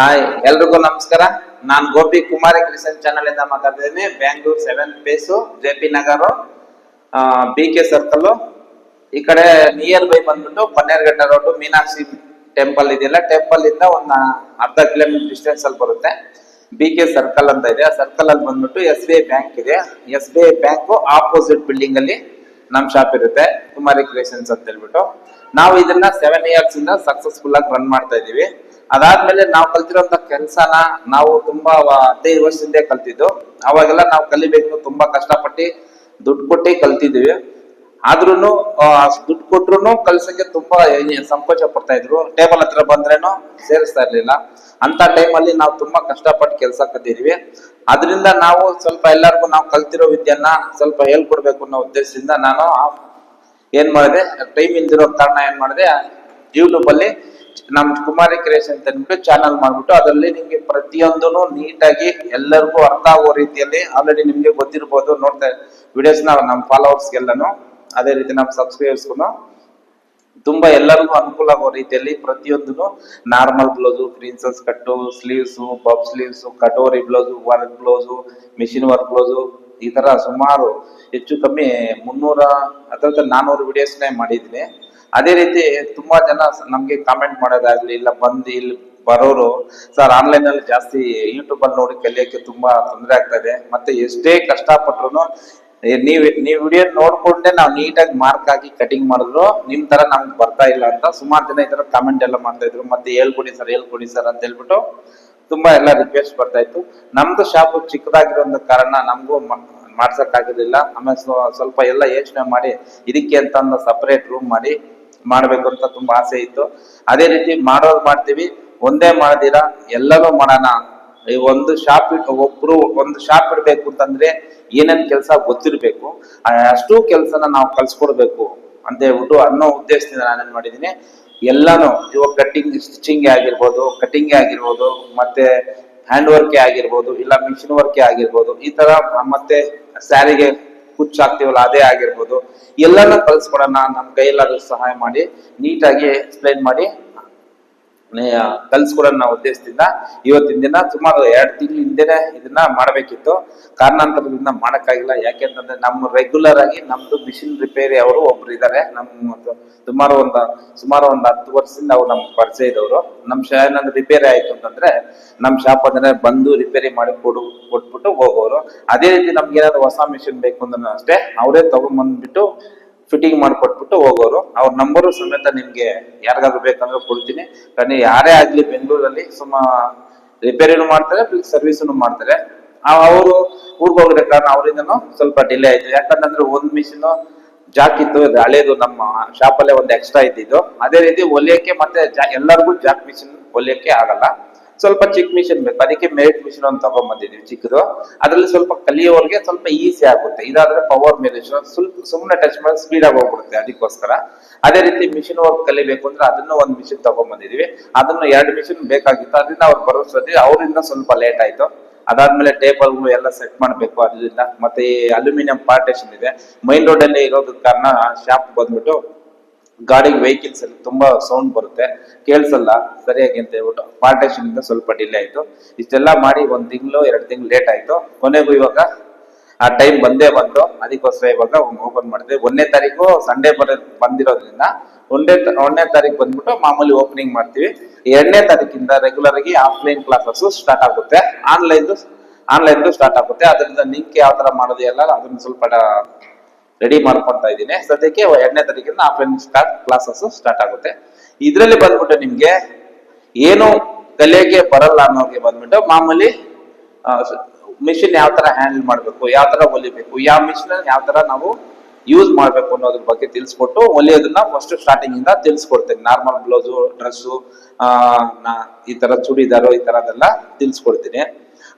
Hi ಎಲ್ರಿಗೂ ನಮಸ್ಕಾರ. ನಾನ್ ಗೋಪಿ ಕುಮಾರಿ ಕ್ರಿಶನ್ ಚಾನಲ್ ಇಂದ ಮಾತಾಡ್ತಿದ್ದೀನಿ. Bangalore seven phase J P Nagar B K circle ಈ ಕಡೆ ನಿಯರ್ ಬೈ ಬಂದ್ಬಿಟ್ಟು ಪನ್ನೇರ್ಘಟ್ಟ ರೋಡ್ ಮೀನಾಕ್ಷಿ ಟೆಂಪಲ್ ಇದೆಯಲ್ಲ ಟೆಂಪಲ್ ಇಂದ ಒಂದ್ ಅರ್ಧ ಕಿಲೋಮೀಟರ್ ಡಿಸ್ಟೆನ್ಸ್ ಅಲ್ಲಿ ಬರುತ್ತೆ. ಬಿ ಕೆ ಸರ್ಕಲ್ ಅಂತ ಇದೆ. ಆ ಸರ್ಕಲ್ ಅಲ್ಲಿ ಬಂದ್ಬಿಟ್ಟು ಎಸ್ ಬಿ ಐ ಬ್ಯಾಂಕ್ ಇದೆ. S B I bank opposite building ಅಲ್ಲಿ ನಮ್ ಶಾಪ್ ಇರುತ್ತೆ. ಕುಮಾರಿ ಕ್ರಿಯೇಷನ್ಸ್ ಅಂತ ಹೇಳ್ಬಿಟ್ಟು. ನಾವು ಇದನ್ನ ಸೆವೆನ್ ಇಯರ್ಸ್ ಇಂದ ಸಕ್ಸಸ್ಫುಲ್ ಆಗಿ ರನ್ ಮಾಡ್ತಾ ಇದೀವಿ. ಅದಾದ್ಮೇಲೆ ನಾವು ಕಲ್ತಿರೋಂತ ಕೆಲಸನ ನಾವು ತುಂಬಾ ಹದಿನೈದು ವರ್ಷದಿಂದ ಕಲ್ತಿದ್ದು. ಅವಾಗೆಲ್ಲ ನಾವು ಕಲಿಬೇಕು ತುಂಬಾ ಕಷ್ಟಪಟ್ಟು ದುಡ್ಡು ಕೊಟ್ಟು ಕಲ್ತಿದ್ವಿ. ಆದ್ರೂನು ದುಡ್ಡು ಕೊಟ್ರು ಕಲ್ಸಕ್ಕೆ ತುಂಬಾ ಸಂಕೋಚ ಪಡ್ತಾ ಇದ್ರು. ಟೇಬಲ್ ಹತ್ರ ಬಂದ್ರೇನು ಸೇರಿಸ್ತಾ ಇರ್ಲಿಲ್ಲ. ಅಂತ ಟೈಮಲ್ಲಿ ನಾವು ತುಂಬಾ ಕಷ್ಟಪಟ್ಟು ಕೆಲಸ ಕಲ್ತಿದ್ವಿ. ಅದರಿಂದ ನಾವು ಸ್ವಲ್ಪ ಎಲ್ಲರಿಗೂ ನಾವು ಕಲ್ತಿರೋ ವಿದ್ಯೆಯನ್ನ ಸ್ವಲ್ಪ ಹೇಳ್ಕೊಡ್ಬೇಕು ಅನ್ನೋ ಉದ್ದೇಶದಿಂದ ನಾನು ಏನ್ ಮಾಡಿದೆ, ಟೈಮ್ ಇಲ್ದಿರೋ ಕಾರಣ ಏನ್ ಮಾಡಿದೆ ಯೂಟ್ಯೂಬ್ ಅಲ್ಲಿ ನಮ್ ಕುಮಾರಿ ಕ್ರಿಯೇಷನ್ ಅಂತ ಅಂದ್ಬಿಟ್ಟು ಚಾನಲ್ ಮಾಡ್ಬಿಟ್ಟು ಅದರಲ್ಲಿ ನಿಮ್ಗೆ ಪ್ರತಿಯೊಂದನು ನೀಟಾಗಿ ಎಲ್ಲರಿಗೂ ಅರ್ಥ ಆಗೋ ರೀತಿಯಲ್ಲಿ ಆಲ್ರೆಡಿ ನಿಮ್ಗೆ ಗೊತ್ತಿರ್ಬೋದು. ನೋಡ್ತಾ ವಿಡಿಯೋಸ್ನ ನಮ್ಮ ಫಾಲೋವರ್ಸ್ ಎಲ್ಲಾನು ಅದೇ ರೀತಿ ನಮ್ಮ ಸಬ್ಸ್ಕ್ರೈಬರ್ಸ್ಗೂ ತುಂಬಾ ಎಲ್ಲರಿಗೂ ಅನುಕೂಲ ಆಗೋ ರೀತಿಯಲ್ಲಿ ಪ್ರತಿಯೊಂದು normal blouse princess cut sleeves puff sleeves katori blouse work blouse machine work blouse ಈ ತರ ಸುಮಾರು ಹೆಚ್ಚು ಕಮ್ಮಿ ಮುನ್ನೂರ ಅಥವಾ ನಾನೂರು ವಿಡಿಯೋಸ್ನೇ ಮಾಡಿದ್ದೀನಿ. ಅದೇ ರೀತಿ ತುಂಬಾ ಜನ ನಮ್ಗೆ ಕಾಮೆಂಟ್ ಮಾಡೋದಾಗ್ಲಿ, ಇಲ್ಲ ಬಂದು ಇಲ್ಲಿ ಬರೋರು, ಸರ್ ಆನ್ಲೈನ್ ಅಲ್ಲಿ ಜಾಸ್ತಿ ಯೂಟ್ಯೂಬ್ ಅಲ್ಲಿ ನೋಡಿ ಕಲಿಯೋಕೆ ತುಂಬಾ ತೊಂದರೆ ಇದೆ ಮತ್ತೆ ಎಷ್ಟೇ ಕಷ್ಟಪಟ್ರು ನೀವ್ ನೀವ್ ವಿಡಿಯೋ ನೋಡ್ಕೊಂಡೆ ನಾವು ನೀಟಾಗಿ ಮಾರ್ಕ್ ಹಾಕಿ ಕಟಿಂಗ್ ಮಾಡಿದ್ರು, ನಿಮ್ ತರ ನಮ್ಗೆ ಬರ್ತಾ ಇಲ್ಲ ಅಂತ ಸುಮಾರು ಜನ ಈ ತರ ಕಾಮೆಂಟ್ ಎಲ್ಲ ಮಾಡ್ತಾ ಇದ್ರು. ಮತ್ತೆ ಹೇಳ್ಕೊಡಿ ಸರ್ ಹೇಳ್ಕೊಡಿ ಸರ್ ಅಂತ ಹೇಳ್ಬಿಟ್ಟು ತುಂಬಾ ಎಲ್ಲ ರಿಕ್ವೆಸ್ಟ್ ಬರ್ತಾ ಇತ್ತು. ನಮ್ದು ಶಾಪ್ ಚಿಕ್ಕದಾಗಿರೋ ಕಾರಣ ನಮಗೂ ಮಾಡ್ಸಕ್ ಆಗಿರ್ಲಿಲ್ಲ ಆಮೇಲೆ ಸ್ವಲ್ಪ ಎಲ್ಲ ಯೋಚನೆ ಮಾಡಿ, ಇದಕ್ಕೆ ಅಂತ ಸಪರೇಟ್ ರೂಮ್ ಮಾಡಿ ಮಾಡ್ಬೇಕು ಅಂತ ತುಂಬಾ ಆಸೆ ಇತ್ತು. ಅದೇ ರೀತಿ ಮಾಡೋದು ಮಾಡ್ತೀವಿ. ಒಂದೇ ಮಾಡದಿರಾ ಎಲ್ಲರೂ ಮಾಡೋಣ. ಈ ಒಂದು ಶಾಪ್ ಇಟ್ಟು ಒಬ್ರು ಒಂದು ಶಾಪ್ ಇಡ್ಬೇಕು ಅಂತಂದ್ರೆ ಏನೇನ್ ಕೆಲಸ ಗೊತ್ತಿರ್ಬೇಕು. ಅಷ್ಟು ಕೆಲಸನ ನಾವು ಕಲ್ಸ್ಕೊಡ್ಬೇಕು ಅಂತ ಹೇಳ್ಬಿಟ್ಟು ಅನ್ನೋ ಉದ್ದೇಶದಿಂದ ನಾನೇನ್ ಮಾಡಿದೀನಿ ಎಲ್ಲಾನು ಇವಾಗ ಕಟ್ಟಿಂಗ್, ಸ್ಟಿಚಿಂಗ್ ಆಗಿರ್ಬೋದು, ಕಟಿಂಗ್ ಆಗಿರ್ಬೋದು, ಮತ್ತೆ ಹ್ಯಾಂಡ್ ವರ್ಕೆ ಆಗಿರ್ಬೋದು, ಇಲ್ಲ ಮಿಷಿನ್ ವರ್ಕೆ ಆಗಿರ್ಬೋದು, ಈ ತರ ಮತ್ತೆ ಸ್ಯಾರಿಗೆ ಕುಚ್ಚು ಹಾಕ್ತೀವಲ್ಲ ಅದೇ ಆಗಿರ್ಬೋದು. ಎಲ್ಲಾನು ಕಲ್ಸ್ಕೊಡೋಣ ನಮ್ಮ ಕೈಯಲ್ಲಾದ್ರೂ ಸಹಾಯ ಮಾಡಿ ನೀಟಾಗಿ ಎಕ್ಸ್ಪ್ಲೈನ್ ಮಾಡಿ. ಕಲ್ಸ್ಕೊಡೋಣ ನಾವು ಉದ್ದೇಶದಿಂದ ಇವತ್ತಿನ ದಿನ ಸುಮಾರು ಎರಡು ತಿಂಗಳ ಹಿಂದೆ ಇದನ್ನ ಮಾಡಬೇಕಿತ್ತು. ಕಾರಣಾಂತರದಿಂದ ಮಾಡಕ್ಕಾಗಿಲ್ಲ. ಯಾಕೆಂತಂದ್ರೆ ನಮ್ಮ ರೆಗ್ಯುಲರ್ ಆಗಿ ನಮ್ದು ಮಿಷಿನ್ ರಿಪೇರಿ ಅವರು ಒಬ್ರು ಇದ್ದಾರೆ ನಮ್ಮ ಸುಮಾರು ಒಂದು ಸುಮಾರು ಒಂದು ಹತ್ತು ವರ್ಷದಿಂದ ಅವ್ರು ನಮ್ಗೆ ಪರಿಚಯ ಇದ್ದವರು. ನಮ್ಮ ಶಾ ಏನಾದ್ರು ರಿಪೇರಿ ಆಯ್ತು ಅಂತಂದ್ರೆ ನಮ್ಮ ಶಾಪ್ ಅಂದ್ರೆ ಬಂದು ರಿಪೇರಿ ಮಾಡಿ ಕೊಡು, ಕೊಟ್ಬಿಟ್ಟು ಹೋಗೋರು. ಅದೇ ರೀತಿ ನಮ್ಗೆ ಏನಾದ್ರು ಹೊಸ ಮಿಷಿನ್ ಬೇಕು ಅಂದ್ರೆ ಅಷ್ಟೇ. ಅವರೇ ತಗೊಂಡ್ಬಂದ್ಬಿಟ್ಟು ಫಿಟ್ಟಿಂಗ್ ಮಾಡ್ಕೊಟ್ಬಿಟ್ಟು ಹೋಗೋರು. ಅವ್ರ ನಂಬರು ಸಮೇತ ನಿಮ್ಗೆ ಯಾರಿಗಾದ್ರು ಬೇಕಂದ್ರೆ ಕೊಡ್ತೀನಿ. ಕಣ್ಣಿ ಯಾರೇ ಆಗ್ಲಿ ಬೆಂಗಳೂರಲ್ಲಿ ಸುಮ್ಮ ರಿಪೇರಿನೂ ಮಾಡ್ತಾರೆ ಪ್ಲಸ್ ಮಾಡ್ತಾರೆ. ಅವರು ಊರ್ಗ್ ಹೋಗಿರೋ ಕಾರಣ ಅವರಿಂದ ಸ್ವಲ್ಪ ಡಿಲೇ ಆಯ್ತು. ಯಾಕಂತಂದ್ರೆ ಒಂದ್ ಮಿಷಿನ್ ಜಾಕ್ ಇತ್ತು ಹಳೇದು, ನಮ್ಮ ಶಾಪ್ ಅಲ್ಲೇ ಒಂದು ಎಕ್ಸ್ಟ್ರಾ ಇದ್ದಿದ್ದು. ಅದೇ ರೀತಿ ಹೊಲಿಯಕ್ಕೆ ಮತ್ತೆ ಜಾ- ಎಲ್ಲರಿಗೂ ಜಾಕ್ ಮಿಷಿನ್ ಹೊಲಿಯಕ್ಕೆ ಆಗಲ್ಲ. ಸ್ವಲ್ಪ ಚಿಕ್ಕ ಮಿಷಿನ್ ಬೇಕು. ಅದಕ್ಕೆ ಮೆರಿಟ್ ಮಿಷಿನ್ ಒಂದು ತಗೊಂಬಂದಿದ್ದೀವಿ ಚಿಕ್ಕದು. ಅದ್ರಲ್ಲಿ ಸ್ವಲ್ಪ ಕಲಿಯೋರಿಗೆ ಸ್ವಲ್ಪ ಈಸಿ ಆಗುತ್ತೆ. ಇದಾದ್ರೆ ಪವರ್ ಮೇಲೆ ಸ್ವಲ್ಪ ಸುಮ್ಮನೆ ಟಚ್ ಮಾಡಿ ಸ್ಪೀಡ್ ಆಗಿ ಹೋಗ್ಬಿಡುತ್ತೆ ಅದಕ್ಕೋಸ್ಕರ. ಅದೇ ರೀತಿ ಮಿಷಿನ್ ವರ್ಕ್ ಕಲಿಬೇಕು ಅಂದ್ರೆ ಅದನ್ನು ಒಂದು ಮಿಷಿನ್ ತಗೊಂಡ್ಬಂದಿದೀವಿ ಅದನ್ನು ಎರಡು ಮಿಷಿನ್ ಬೇಕಾಗಿತ್ತು. ಅದರಿಂದ ಅವ್ರು ಬರೋಷ್ಟೊತ್ತಿ ಅವರಿಂದ ಸ್ವಲ್ಪ ಲೇಟ್ ಆಯ್ತು. ಅದಾದ್ಮೇಲೆ ಟೇಬಲ್ಗಳು ಎಲ್ಲ ಸೆಟ್ ಮಾಡಬೇಕು ಅದರಿಂದ. ಮತ್ತೆ ಅಲ್ಯೂಮಿನಿಯಂ ಪಾರ್ಟೇಷನ್ ಇದೆ. ಮೈನ್ ರೋಡ್ ಅಲ್ಲಿ ಇರೋದ ಕಾರಣ ಶಾಪ್ ಬಂದ್ಬಿಟ್ಟು ಗಾಡಿಗೆ ವೆಹಿಕಲ್ಸ್ ಅಲ್ಲಿ ತುಂಬಾ ಸೌಂಡ್ ಬರುತ್ತೆ. ಕೇಳಿಸಲ್ಲ, ಸರಿಯಾಗಿ ಅಂತ ಹೇಳ್ಬಿಟ್ಟು ಪಾರ್ಟೇಷನ್ ಇಂದ ಸ್ವಲ್ಪ ಡಿಲೇ ಆಯ್ತು. ಇಷ್ಟೆಲ್ಲ ಮಾಡಿ ಒಂದ್ ತಿಂಗಳು, ಎರಡು ತಿಂಗಳು ಲೇಟ್ ಆಯ್ತು. ಕೊನೆಗೂ ಇವಾಗ ಆ ಟೈಮ್ ಬಂದೇ ಬಂತು ಅದಕ್ಕೋಸ್ಕರ ಇವಾಗ ಓಪನ್ ಮಾಡಿದೆ. ಒಂದನೇ ತಾರೀಕು ಸಂಡೇ ಬರ, ಬಂದಿರೋದ್ರಿಂದ ಒಂದೇ ಒಂದನೇ ತಾರೀಕು ಬಂದ್ಬಿಟ್ಟು ಮಾಮೂಲಿ ಓಪನಿಂಗ್ ಮಾಡ್ತೀವಿ. ಎರಡನೇ ತಾರೀಕಿಂದ ರೆಗ್ಯುಲರ್ ಆಗಿ ಆಫ್ಲೈನ್ ಕ್ಲಾಸಸ್ ಸ್ಟಾರ್ಟ್ ಆಗುತ್ತೆ. ಆನ್ಲೈನ್ ಆನ್ಲೈನ್ ಸ್ಟಾರ್ಟ್ ಆಗುತ್ತೆ. ಅದರಿಂದ ಲಿಂಕ್ ಯಾವ ತರ ಮಾಡೋದು ಎಲ್ಲ, ಅದನ್ನ ಸ್ವಲ್ಪ ರೆಡಿ ಮಾಡ್ಕೊಳ್ತಾ ಇದ್ದೀನಿ. ಸದ್ಯಕ್ಕೆ ಎರಡನೇ ತಾರೀಕಿನ ಆಫ್ಲೈನ್ ಸ್ಟಾರ್ಟ್ ಕ್ಲಾಸಸ್ ಸ್ಟಾರ್ಟ್ ಆಗುತ್ತೆ. ಇದರಲ್ಲಿ ಬಂದ್ಬಿಟ್ಟು ನಿಮ್ಗೆ ಏನು ಕಲೆಗೆ ಬರಲ್ಲ ಅನ್ನೋರಿಗೆ ಬಂದ್ಬಿಟ್ಟು ಮಾಮೂಲಿ ಮಿಷಿನ್ ಯಾವ ತರ ಹ್ಯಾಂಡಲ್ ಮಾಡ್ಬೇಕು, ಯಾವ ತರ ಹೊಲಿಬೇಕು, ಯಾವ ಮಿಷಿನ್ ಯಾವ ತರ ನಾವು ಯೂಸ್ ಮಾಡ್ಬೇಕು ಅನ್ನೋದ್ರ ಬಗ್ಗೆ ತಿಳಿಸ್ಕೊಟ್ಟು ಹೊಲಿಯೋದನ್ನ ಫಸ್ಟ್ ಸ್ಟಾರ್ಟಿಂಗ್ ಇಂದ ತಿಳಿಸ್ಕೊಡ್ತೇನೆ. ನಾರ್ಮಲ್ ಬ್ಲೌಸು ಡ್ರೆಸ್ಸು ಈ ತರ ಚೂಡಿದಾರು, ಈ ತರದೆಲ್ಲ ತಿಳಿಸ್ಕೊಡ್ತೀನಿ.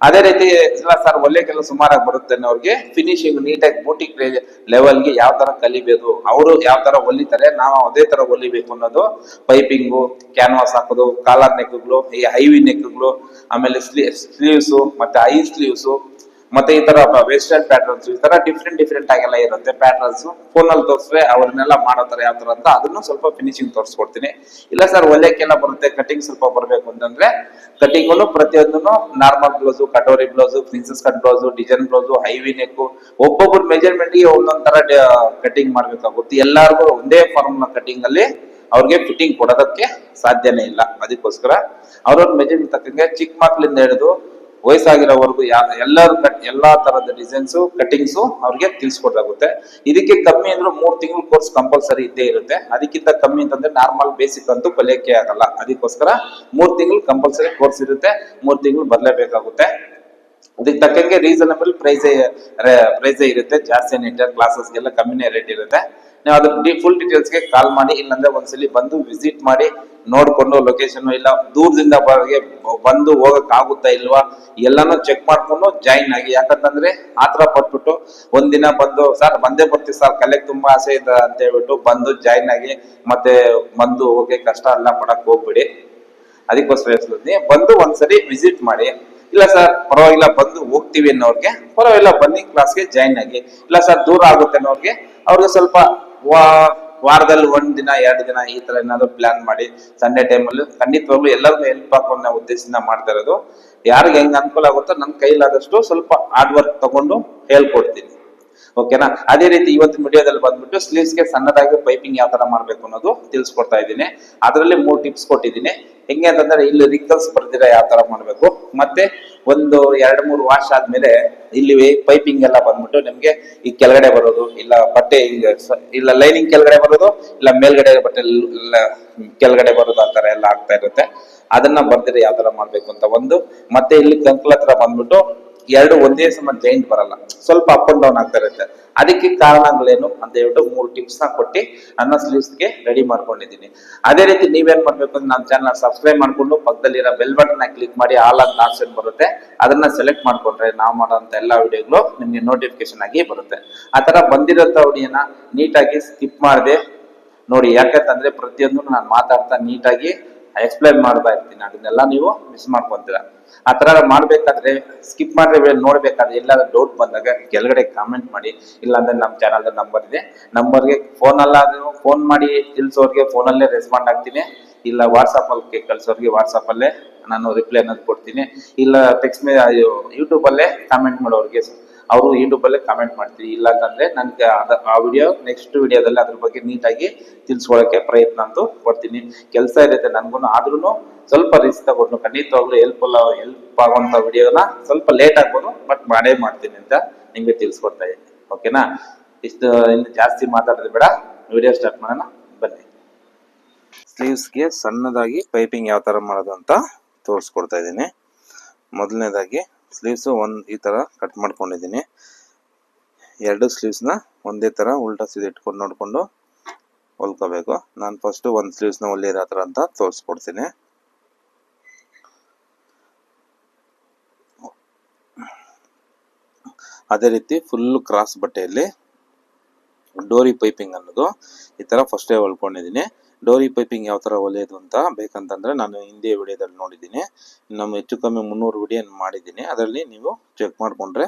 ಅದೇ ರೀತಿ ಇಲ್ಲ ಸರ್ ಹೊಲಿಯಕ್ಕೆಲ್ಲ ಸುಮಾರಾಗಿ ಬರುತ್ತೆ ಅವ್ರಿಗೆ ಫಿನಿಶಿಂಗ್ ನೀಟಾಗಿ ಬೂಟಿಕ್ ಲೆವೆಲ್ಗೆ ಯಾವ ತರ ಕಲಿಬೇಕು, ಅವರು ಯಾವ ತರ ಹೊಲಿತಾರೆ ನಾವು ಅದೇ ತರ ಹೊಲಿಬೇಕು ಅನ್ನೋದು ಪೈಪಿಂಗು ಕ್ಯಾನ್ವಾಸ್ ಹಾಕೋದು ಕಾಲರ್ ನೆಕ್ಗಳು ಈ ಐವಿ ನೆಕ್ಗಳು ಆಮೇಲೆ ಸ್ಲೀವ್ಸು ಮತ್ತೆ ಐ ಸ್ಲೀವ್ಸು ಮತ್ತೆ ಈ ತರ ವೆಸ್ಟರ್ನ್ ಪ್ಯಾಟರ್ನ್ಸ್ ಈ ತರ ಡಿಫ್ರೆಂಟ್ ಡಿಫ್ರೆಂಟ್ ಆಗೆಲ್ಲ ಇರುತ್ತೆ. ಪ್ಯಾಟರ್ನ್ಸ್ ಫೋನ್ ಅಲ್ಲಿ ತೋರಿಸ್ರೆ ಅವ್ರನ್ನೆಲ್ಲ ಮಾಡೋ ತರ ಯಾವ ತರ ಅಂತ ಅದನ್ನು ಸ್ವಲ್ಪ ಫಿನಿಶಿಂಗ್ ತೋರಿಸ್ಕೊಡ್ತೀನಿ. ಇಲ್ಲ ಸರ್ ಒಲೆಕ್ಕೆಲ್ಲ ಬರುತ್ತೆ ಕಟಿಂಗ್ ಸ್ವಲ್ಪ ಬರಬೇಕು ಅಂತಂದ್ರೆ ಕಟಿಂಗ್ ಪ್ರತಿಯೊಂದನ್ನು normal blouse katori blouse princess cut blouse design blouse heavy neck ಒಬ್ಬೊಬ್ಬರ ಮೆಜರ್ಮೆಂಟ್ಗೆ ಒಂದೊಂದ್ ತರ ಕಟಿಂಗ್ ಮಾಡ್ಬೇಕಾಗುತ್ತೆ. ಎಲ್ಲಾರ್ಗು ಒಂದೇ ಫಾರ್ಮ್ ಕಟಿಂಗ್ ಅಲ್ಲಿ ಅವ್ರಿಗೆ ಫಿಟ್ಟಿಂಗ್ ಕೊಡೋದಕ್ಕೆ ಸಾಧ್ಯನೇ ಇಲ್ಲ. ಅದಕ್ಕೋಸ್ಕರ ಅವ್ರವ್ರ ಮೆಜರ್ಮೆಂಟ್ ತಕ್ಕಂಗೆ ಚಿಕ್ಕ ಮಕ್ಳಿಂದ ಹಿಡಿದು ವಯಸ್ಸಾಗಿರೋವರೆಗೂ ಯಾ, ಎಲ್ಲರೂ ಕಟ್ ಎಲ್ಲಾ ತರದ ಡಿಸೈನ್ಸು ಕಟಿಂಗ್ಸು ಅವ್ರಿಗೆ ತಿಳಿಸ್ಕೊಡ್ಲಾಗುತ್ತೆ ಇದಕ್ಕೆ ಕಮ್ಮಿ ಅಂದ್ರೆ ಮೂರು ತಿಂಗಳು ಕೋರ್ಸ್ ಕಂಪಲ್ಸರಿ ಇದ್ದೇ ಇರುತ್ತೆ. ಅದಕ್ಕಿಂತ ಕಮ್ಮಿ ಅಂತಂದ್ರೆ ನಾರ್ಮಲ್ ಬೇಸಿಕ್ ಅಂತೂ ಕಲಿಯೋಕೆ ಆಗಲ್ಲ. ಅದಕ್ಕೋಸ್ಕರ ಮೂರು ತಿಂಗಳು ಕಂಪಲ್ಸರಿ ಕೋರ್ಸ್ ಇರುತ್ತೆ. ಮೂರು ತಿಂಗಳು ಬರಲೇಬೇಕಾಗುತ್ತೆ. ಅದಕ್ಕೆ ತಕ್ಕಂಗೆ ರೀಸನಬಲ್ ಪ್ರೈಸೇ ಪ್ರೈಸೇ ಇರುತ್ತೆ. ಜಾಸ್ತಿ ಏನಿರುತ್ತೆ ಕ್ಲಾಸಸ್ಗೆಲ್ಲ ಕಮ್ಮಿನೇ ರೇಟ್ ಇರುತ್ತೆ. ನೀವು ಅದ್ರ ಫುಲ್ ಡೀಟೇಲ್ಸ್ಗೆ ಕಾಲ್ ಮಾಡಿ, ಇಲ್ಲಂದ್ರೆ ಒಂದ್ಸಲಿ ಬಂದು ವಿಸಿಟ್ ಮಾಡಿ, ನೋಡ್ಕೊಂಡು ಲೊಕೇಶನ್ ಇಲ್ಲ, ದೂರದಿಂದ ಬಂದು ಹೋಗೋಕ್ಕಾಗುತ್ತಾ ಇಲ್ವಾ, ಎಲ್ಲಾನು ಚೆಕ್ ಮಾಡ್ಕೊಂಡು ಜಾಯಿನ್ ಆಗಿ. ಯಾಕಂತಂದ್ರೆ ಆತರ ಪಟ್ಬಿಟ್ಟು ಒಂದಿನ ಬಂದು, ಸರ್, ಬಂದೇ ಬರ್ತೀವಿ ಸರ್ ಕಲೆಗೆ ತುಂಬಾ ಆಸೆ ಇದೆ ಅಂತ ಹೇಳ್ಬಿಟ್ಟು ಬಂದು ಜಾಯಿನ್ ಆಗಿ, ಮತ್ತೆ ಬಂದು ಹೋಗಿ ಕಷ್ಟ ಎಲ್ಲ ಪಡಕ್ ಹೋಗ್ಬಿಡಿ. ಅದಕ್ಕೋಸ್ಕರ ಹೇಳ್ತೀನಿ ಬಂದು ಒಂದ್ಸರಿ ವಿಸಿಟ್ ಮಾಡಿ. ಇಲ್ಲ ಸರ್, ಪರವಾಗಿಲ್ಲ, ಬಂದು ಹೋಗ್ತೀವಿ ಅನ್ನೋರ್ಗೆ, ಪರವಾಗಿಲ್ಲ, ಬನ್ನಿ ಕ್ಲಾಸ್ಗೆ ಜಾಯಿನ್ ಆಗಿ. ಇಲ್ಲ ಸರ್, ದೂರ ಆಗುತ್ತೆ ಅನ್ನೋರ್ಗೆ, ಅವ್ರಿಗೆ ಸ್ವಲ್ಪ ವಾರದಲ್ಲಿ ಒಂದ್ ದಿನ, ಎರಡು ದಿನ ಈ ತರ ಏನಾದ್ರು ಪ್ಲಾನ್ ಮಾಡಿ ಸಂಡೇ ಟೈಮಲ್ಲಿ ಖಂಡಿತವಾಗ್ಲೂ ಎಲ್ಲರಿಗೂ ಹೆಲ್ಪ್ ಹಾಕೋ ಅನ್ನೋ ಉದ್ದೇಶದಿಂದ ಮಾಡ್ತಾ ಇರೋದು. ಯಾರಿಗೆ ಹೆಂಗ್ ಅನುಕೂಲ ಆಗುತ್ತೋ ನನ್ನ ಕೈಲಾದಷ್ಟು ಸ್ವಲ್ಪ ಹಾರ್ಡ್ ವರ್ಕ್ ತಗೊಂಡು ಹೇಳ್ಕೊಡ್ತೀನಿ. ಓಕೆನಾ ಅದೇ ರೀತಿ ಇವತ್ತಿನ ವಿಡಿಯೋದಲ್ಲಿ ಬಂದ್ಬಿಟ್ಟು ಸ್ಲೀವ್ಸ್ಗೆ ಸಣ್ಣದಾಗಿ ಪೈಪಿಂಗ್ ಯಾವ ತರ ಮಾಡ್ಬೇಕು ಅನ್ನೋದು ತಿಳಿಸ್ಕೊಡ್ತಾ ಇದ್ದೀನಿ. ಅದರಲ್ಲಿ ಮೂರು ಟಿಪ್ಸ್ ಕೊಟ್ಟಿದ್ದೀನಿ. ಹೆಂಗೆ ಅಂತಂದ್ರೆ ಇಲ್ಲಿ ರಿಂಕಲ್ಸ್ ಬರ್ದಿರ ಯಾವ ತರ ಮಾಡ್ಬೇಕು. ಮತ್ತೆ ಒಂದು ಎರಡ್ ಮೂರು ವಾಶ್ ಆದ್ಮೇಲೆ ಇಲ್ಲಿ ಪೈಪಿಂಗ್ ಎಲ್ಲ ಬಂದ್ಬಿಟ್ಟು ನಿಮ್ಗೆ ಈ ಕೆಳಗಡೆ ಬರೋದು, ಇಲ್ಲ ಬಟ್ಟೆ ಇಲ್ಲ ಲೈನಿಂಗ್ ಕೆಳಗಡೆ ಬರೋದು, ಇಲ್ಲ ಮೇಲ್ಗಡೆ ಬಟ್ಟೆ ಕೆಳಗಡೆ ಬರೋದು ಆ ಎಲ್ಲ ಆಗ್ತಾ ಇರುತ್ತೆ. ಅದನ್ನ ಬರ್ದಿರ ಯಾವ ತರ ಮಾಡ್ಬೇಕು ಅಂತ ಒಂದು. ಮತ್ತೆ ಇಲ್ಲಿ ಕಂಕಲ್ ಹತ್ರ ಬಂದ್ಬಿಟ್ಟು ಎರಡು ಒಂದೇ ಸಮ ಜೈಂಟ್ ಬರಲ್ಲ. ಸ್ವಲ್ಪ ಅಪ್ ಅಂಡ್ ಡೌನ್ ಆಗ್ತಾ ಇರುತ್ತೆ. ಅದಕ್ಕೆ ಕಾರಣಗಳೇನು? ಅಂತ ಹೇಳ್ಬಿಟ್ಟು ಮೂರು ಟಿಪ್ಸ್ನ ಕೊಟ್ಟು ನನ್ನ ಸ್ಲೀವ್ಸ್ಗೆ ರೆಡಿ ಮಾಡ್ಕೊಂಡಿದ್ದೀನಿ. ಅದೇ ರೀತಿ ನೀವೇನ್ ಮಾಡ್ಬೇಕು ಅಂದ್ರೆ ನನ್ನ ಚಾನಲ್ ಸಬ್ಸ್ಕ್ರೈಬ್ ಮಾಡ್ಕೊಂಡು ಪಕ್ಕದಲ್ಲಿರೋ ಬೆಲ್ ಬಟನ್ ಕ್ಲಿಕ್ ಮಾಡಿ ಆಲ್ ಅಂತ ಆಪ್ಷನ್ ಬರುತ್ತೆ. ಅದನ್ನ ಸೆಲೆಕ್ಟ್ ಮಾಡ್ಕೊಂಡ್ರೆ ನಾವು ಮಾಡೋಂತ ಎಲ್ಲಾ ವಿಡಿಯೋಗಳು ನಿಮ್ಗೆ ನೋಟಿಫಿಕೇಶನ್ ಆಗಿ ಬರುತ್ತೆ. ಆ ತರ ಬಂದಿರೋಂಥ ವಿಡಿಯೋನ ನೀಟಾಗಿ ಸ್ಕಿಪ್ ಮಾಡದೆ ನೋಡಿ. ಯಾಕಂತಂದ್ರೆ ಪ್ರತಿಯೊಂದು ನಾನು ಮಾತಾಡ್ತಾ ನೀಟಾಗಿ ಎಕ್ಸ್ಪ್ಲೈನ್ ಮಾಡ್ತಾ ಇರ್ತೀನಿ. ಅದನ್ನೆಲ್ಲ ನೀವು ಮಿಸ್ ಮಾಡ್ಕೊಂತೀರ. ಆ ತರ ಮಾಡ್ಬೇಕಾದ್ರೆ ಸ್ಕಿಪ್ ಮಾಡ್ರೆ ನೋಡ್ಬೇಕಾದ್ರೆ ಎಲ್ಲಾದ್ರೂ ಡೌಟ್ ಬಂದಾಗ ಕೆಳಗಡೆ ಕಾಮೆಂಟ್ ಮಾಡಿ. ಇಲ್ಲಾಂದ್ರೆ ನಮ್ಮ ಚಾನಲ್ ನಂಬರ್ ಇದೆ. ನಂಬರ್ಗೆ ಫೋನ್ ಅಲ್ಲಾದ್ರೂ ಫೋನ್ ಮಾಡಿ ತಿಳಿಸೋರ್ಗೆ ಫೋನಲ್ಲೇ ರೆಸ್ಪಾಂಡ್ ಆಗ್ತೀನಿ. ಇಲ್ಲ ವಾಟ್ಸಪ್ಪಲ್ಲಿ ಅಲ್ಲಿ ವಾಟ್ಸಪ್ಪಲ್ಲೇ ನಾನು ರಿಪ್ಲೈ ಅನ್ನೋದು ಕೊಡ್ತೀನಿ. ಇಲ್ಲ ಟೆಕ್ಸ್ಟ್ ಮೇ ಯೂಟ್ಯೂಬ್ ಅಲ್ಲೇ ಕಾಮೆಂಟ್ ಮಾಡೋರ್ಗೆ ಅವರು ಯೂಟ್ಯೂಬ್ ಅಲ್ಲೇ ಕಾಮೆಂಟ್ ಮಾಡ್ತೀವಿ ಇಲ್ಲ ಅಂತಂದ್ರೆ ನನಗೆ ಅದ ಆ ವಿಡಿಯೋ ನೆಕ್ಸ್ಟ್ ವಿಡಿಯೋದಲ್ಲಿ ಅದ್ರ ಬಗ್ಗೆ ನೀಟಾಗಿ ತಿಳಿಸ್ಕೊಳಕ್ಕೆ ಪ್ರಯತ್ನ ಅಂತೂ ಕೊಡ್ತೀನಿ. ಕೆಲಸ ಇರುತ್ತೆ ನನಗೂ ಆದ್ರೂ ಸ್ವಲ್ಪ ರಿಸ್ಕ್ ತಗೊಂಡು, ಖಂಡಿತವಾಗ್ಲೂ ಹೆಲ್ಪ್ ಹೆಲ್ಪ್ ಆಗುವಂತ ವಿಡಿಯೋನ ಸ್ವಲ್ಪ ಲೇಟ್ ಆಗ್ಬೋದು ಬಟ್ ಮಾಡೇ ಮಾಡ್ತೀನಿ ಅಂತ ನಿಮಗೆ ತಿಳಿಸ್ಕೊಡ್ತಾ ಇದ್ದೀನಿ. ಓಕೆನಾ ಇಷ್ಟು, ಇನ್ನು ಜಾಸ್ತಿ ಮಾತಾಡೋದು ಬೇಡ. ವಿಡಿಯೋ ಸ್ಟಾರ್ಟ್ ಮಾಡೋಣ. ಬನ್ನಿ. ಸ್ಲೀವ್ಸ್ಗೆ ಸಣ್ಣದಾಗಿ ಪೈಪಿಂಗ್ ಯಾವ ತರ ಮಾಡೋದು ಅಂತ ತೋರಿಸ್ಕೊಡ್ತಾ ಇದ್ದೀನಿ. ಮೊದಲನೇದಾಗಿ ಸ್ಲೀವ್ಸ್ ಒಂದ್ ಈ ತರ ಕಟ್ ಮಾಡ್ಕೊಂಡಿದ್ದೀನಿ. ಎರಡು ಸ್ಲೀವ್ಸ್ನ ಒಂದೇ ತರ ಉಲ್ಟಾ ಸೀದ ಇಟ್ಕೊಂಡು ನೋಡ್ಕೊಂಡು ಹೊಲ್ಕೋಬೇಕು. ನಾನು ಫಸ್ಟ್ ಒಂದು ಸ್ಲೀವ್ಸ್ನ ಹೊಲಿಯೋ ಥರ ಅಂತ ತೋರಿಸ್ಕೊಡ್ತೀನಿ. ಅದೇ ರೀತಿ ಫುಲ್ ಕ್ರಾಸ್ ಬಟ್ಟೆಯಲ್ಲಿ, ಡೋರಿ ಪೈಪಿಂಗ್ ಅನ್ನೋದು ಈ ತರ ಫಸ್ಟೇ ಹೊಲ್ಕೊಂಡಿದ್ದೀನಿ. ಡೋರಿ ಪೈಪಿಂಗ್ ಯಾವ ತರ ಒಳ್ಳೆಯದು ಅಂತ ಬೇಕಂತಂದ್ರೆ ನಾನು ಹಿಂದೆ ವಿಡಿಯೋದಲ್ಲಿ ನೋಡಿದ್ದೀನಿ. ನಮ್ಮ ಹೆಚ್ಚು ಕಮ್ಮಿ ಮುನ್ನೂರು ವಿಡಿಯೋ ಮಾಡಿದ್ದೀನಿ. ಅದರಲ್ಲಿ ನೀವು ಚೆಕ್ ಮಾಡ್ಕೊಂಡ್ರೆ